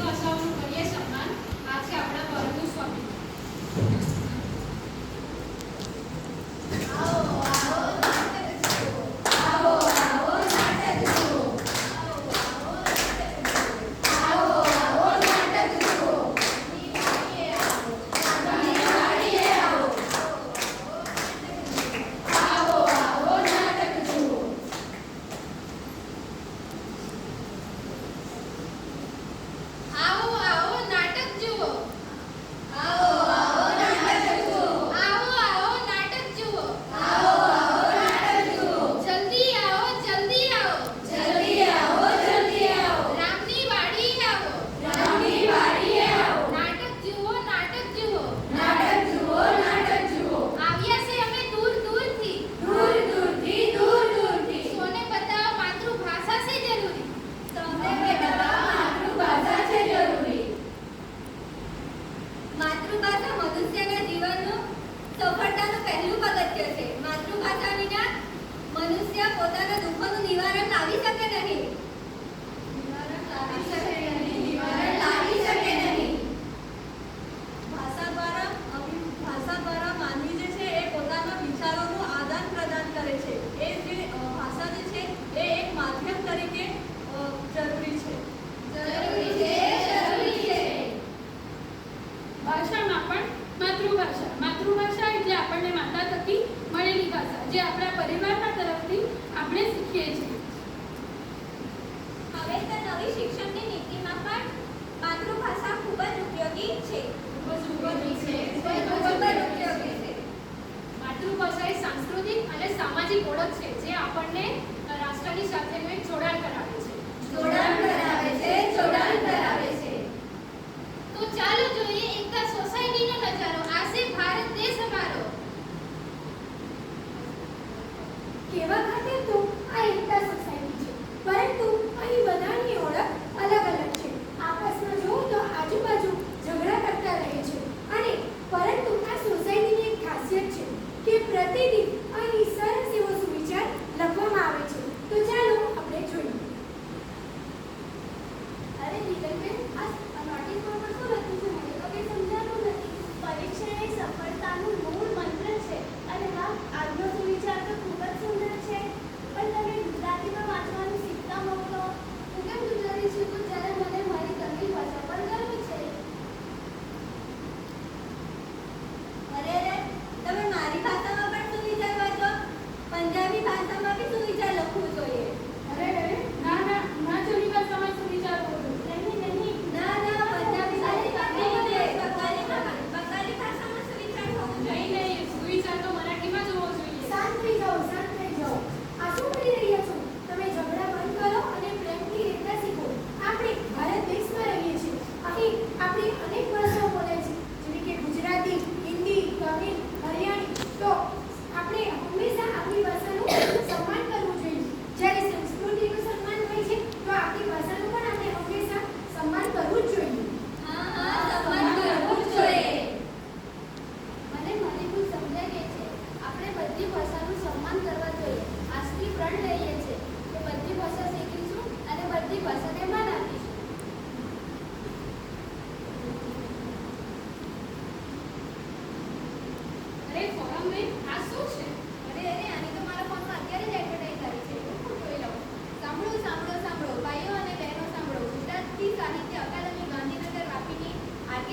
भाषा મનુષ્ય પોતાના દુઃખોનું નિવારણ લાવી શકે નહીં. એ જે ભાષા જે છે એ એક માધ્યમ તરીકે જરૂરી છે. ભાષામાં પણ માતૃભાષા. માતૃભાષા એટલે આપણને માતા થકી મળેલી ભાષા જે આપણા પરિવારના તરફથી આપણે શીખીએ છીએ. હવે તો નવી શિક્ષણની નીતિમાં પણ માતૃભાષા ખૂબ જ ઉપયોગી છે. માતૃભાષા એ સાંસ્કૃતિક અને સામાજિક ઓળખ છે જે આપણને રાષ્ટ્રની સાથેનું જોડાણ કરાવે છે. જોડાણ કરાવે છે જોડાણ કરાવે છે. તો ચાલો કેવા ખાતે તું?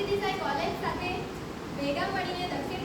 કીર્તિસાઈ કોલેજ સાથે ભેગા મળીને દક્ષિણ